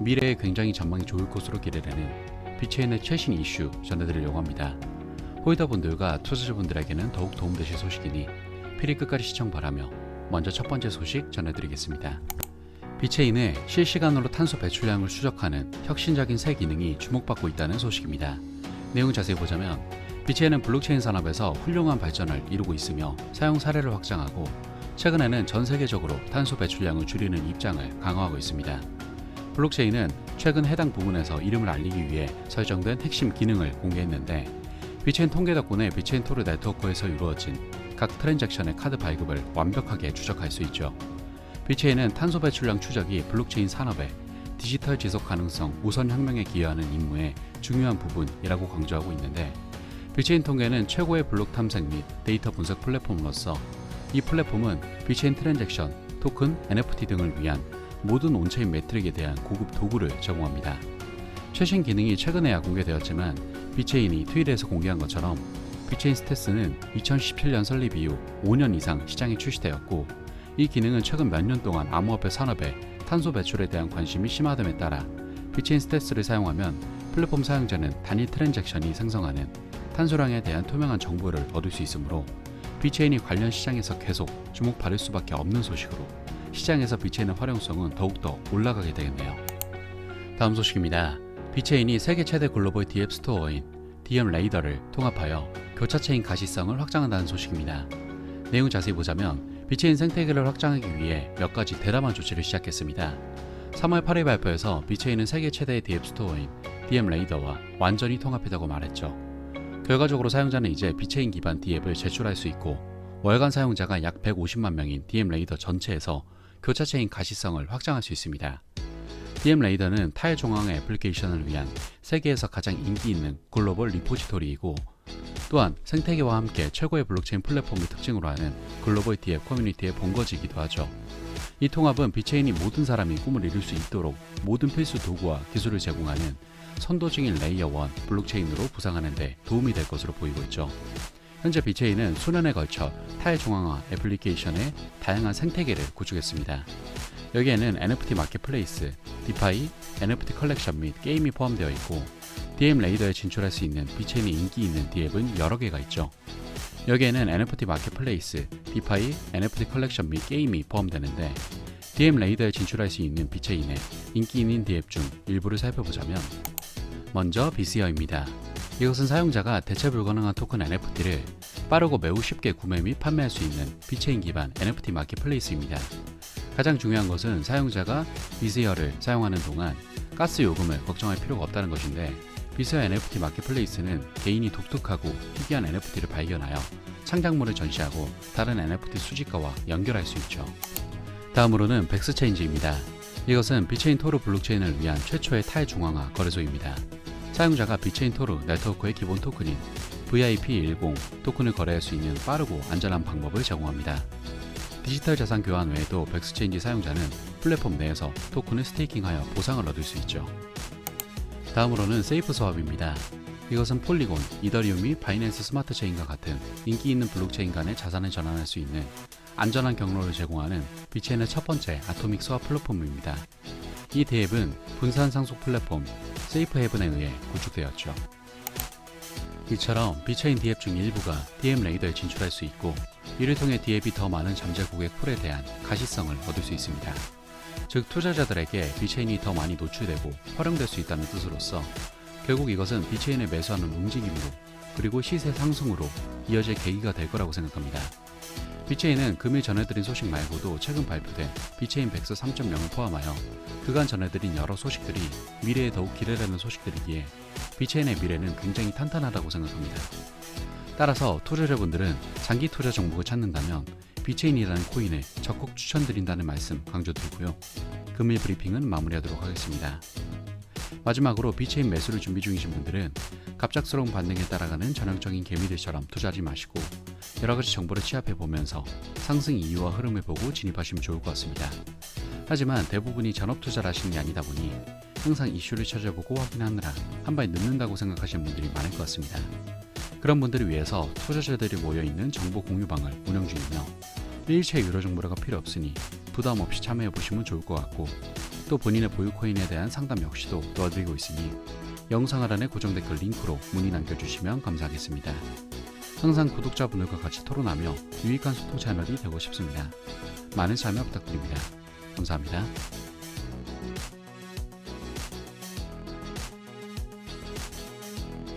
미래에 굉장히 전망이 좋을 것으로 기대되는 비체인의 최신 이슈 전해드리려고 합니다. 홀더분들과 투자자분들에게는 더욱 도움되실 소식이니 필히 끝까지 시청 바라며 먼저 첫 번째 소식 전해드리겠습니다. 비체인의 실시간으로 탄소 배출량을 추적하는 혁신적인 새 기능이 주목받고 있다는 소식입니다. 내용 자세히 보자면 비체인은 블록체인 산업에서 훌륭한 발전을 이루고 있으며 사용 사례를 확장하고 최근에는 전 세계적으로 탄소 배출량을 줄이는 입장을 강화하고 있습니다. 블록체인은 최근 해당 부문에서 이름을 알리기 위해 설정된 핵심 기능을 공개했는데 비체인 통계 덕분에 비체인 토르 네트워크에서 이루어진 각 트랜잭션의 카드 발급을 완벽하게 추적할 수 있죠. 비체인은 탄소 배출량 추적이 블록체인 산업의 디지털 지속 가능성 우선 혁명에 기여하는 임무의 중요한 부분이라고 강조하고 있는데 비체인 통계는 최고의 블록 탐색 및 데이터 분석 플랫폼으로서 이 플랫폼은 비체인 트랜잭션, 토큰, NFT 등을 위한 모든 온체인 매트릭에 대한 고급 도구를 제공합니다. 최신 기능이 최근에야 공개되었지만 비체인이 트윗에서 공개한 것처럼 비체인 스테스는 2017년 설립 이후 5년 이상 시장에 출시되었고 이 기능은 최근 몇 년 동안 암호화폐 산업에 탄소 배출에 대한 관심이 심화됨에 따라 비체인 스테스를 사용하면 플랫폼 사용자는 단일 트랜잭션이 생성하는 탄소량에 대한 투명한 정보를 얻을 수 있으므로 비체인이 관련 시장에서 계속 주목받을 수밖에 없는 소식으로 시장에서 비체인의 활용성은 더욱더 올라가게 되겠네요. 다음 소식입니다. 비체인이 세계 최대 글로벌 D앱 스토어인 DM 레이더를 통합하여 교차체인 가시성을 확장한다는 소식입니다. 내용 자세히 보자면 비체인 생태계를 확장하기 위해 몇 가지 대담한 조치를 시작했습니다. 3월 8일 발표에서 비체인은 세계 최대의 D앱 스토어인 DM 레이더와 완전히 통합했다고 말했죠. 결과적으로 사용자는 이제 비체인 기반 D앱을 제출할 수 있고 월간 사용자가 약 150만 명인 DM 레이더 전체에서 교차체인 가시성을 확장할 수 있습니다. DM 레이더는 타일 종합의 애플리케이션을 위한 세계에서 가장 인기 있는 글로벌 리포지토리이고 또한 생태계와 함께 최고의 블록체인 플랫폼을 특징으로 하는 글로벌 디앱 커뮤니티의 본거지이기도 하죠. 이 통합은 비체인이 모든 사람이 꿈을 이룰 수 있도록 모든 필수 도구와 기술을 제공하는 선도적인 레이어 1 블록체인으로 부상하는 데 도움이 될 것으로 보이고 있죠. 현재 비체인은 수년에 걸쳐 타일 중앙화 애플리케이션의 다양한 생태계를 구축했습니다. 여기에는 NFT 마켓플레이스, 디파이, NFT 컬렉션 및 게임이 포함되어 있고 DM 레이더에 진출할 수 있는 비체인의 인기 있는 디앱은 여러 개가 있죠. 여기에는 NFT 마켓플레이스, 디파이, NFT 컬렉션 및 게임이 포함되는데 DM 레이더에 진출할 수 있는 비체인의 인기 있는 디앱 중 일부를 살펴보자면 먼저 비스어입니다. 이것은 사용자가 대체 불가능한 토큰 NFT를 빠르고 매우 쉽게 구매 및 판매할 수 있는 비체인 기반 NFT 마켓플레이스입니다. 가장 중요한 것은 사용자가 비스어를 사용하는 동안 가스 요금을 걱정할 필요가 없다는 것인데 비스어 NFT 마켓플레이스는 개인이 독특하고 희귀한 NFT를 발견하여 창작물을 전시하고 다른 NFT 수집가와 연결할 수 있죠. 다음으로는 백스체인지입니다. 이것은 비체인 토르 블록체인을 위한 최초의 탈중앙화 거래소입니다. 사용자가 비체인 토르 네트워크의 기본 토큰인 VIP10 토큰을 거래할 수 있는 빠르고 안전한 방법을 제공합니다. 디지털 자산 교환 외에도 백스체인지 사용자는 플랫폼 내에서 토큰을 스테이킹하여 보상을 얻을 수 있죠. 다음으로는 세이프 스왑입니다. 이것은 폴리곤, 이더리움 및 바이낸스 스마트 체인과 같은 인기 있는 블록체인 간의 자산을 전환할 수 있는 안전한 경로를 제공하는 비체인의 첫 번째 아토믹 스왑 플랫폼입니다. 이 대앱은 분산 상속 플랫폼 세이프 헤븐에 의해 구축되었죠. 이처럼 비체인 디앱 중 일부가 DM 레이더에 진출할 수 있고 이를 통해 디앱이 더 많은 잠재 고객 풀에 대한 가시성을 얻을 수 있습니다. 즉 투자자들에게 비체인이 더 많이 노출되고 활용될 수 있다는 뜻으로서 결국 이것은 비체인을 매수하는 움직임으로 그리고 시세 상승으로 이어질 계기가 될 거라고 생각합니다. 비체인은 금일 전해드린 소식 말고도 최근 발표된 비체인 백서 3.0을 포함하여 그간 전해드린 여러 소식들이 미래에 더욱 기대되는 소식들이기에 비체인의 미래는 굉장히 탄탄하다고 생각합니다. 따라서 투자자분들은 장기 투자 정보를 찾는다면 비체인이라는 코인을 적극 추천드린다는 말씀 강조드리고요. 금일 브리핑은 마무리하도록 하겠습니다. 마지막으로 비체인 매수를 준비 중이신 분들은 갑작스러운 반등에 따라가는 전형적인 개미들처럼 투자하지 마시고 여러 가지 정보를 취합해 보면서 상승 이유와 흐름을 보고 진입하시면 좋을 것 같습니다. 하지만 대부분이 전업 투자를 하시는 게 아니다 보니 항상 이슈를 찾아보고 확인하느라 한 발에 늦는다고 생각하시는 분들이 많을 것 같습니다. 그런 분들을 위해서 투자자들이 모여있는 정보 공유방을 운영 중이며 일체 유료 정보가 필요 없으니 부담 없이 참여해 보시면 좋을 것 같고 또 본인의 보유 코인에 대한 상담 역시도 도와드리고 있으니 영상 하단의 고정 댓글 링크로 문의 남겨주시면 감사하겠습니다. 항상 구독자분들과 같이 토론하며 유익한 소통 채널이 되고 싶습니다. 많은 참여 부탁드립니다. 감사합니다.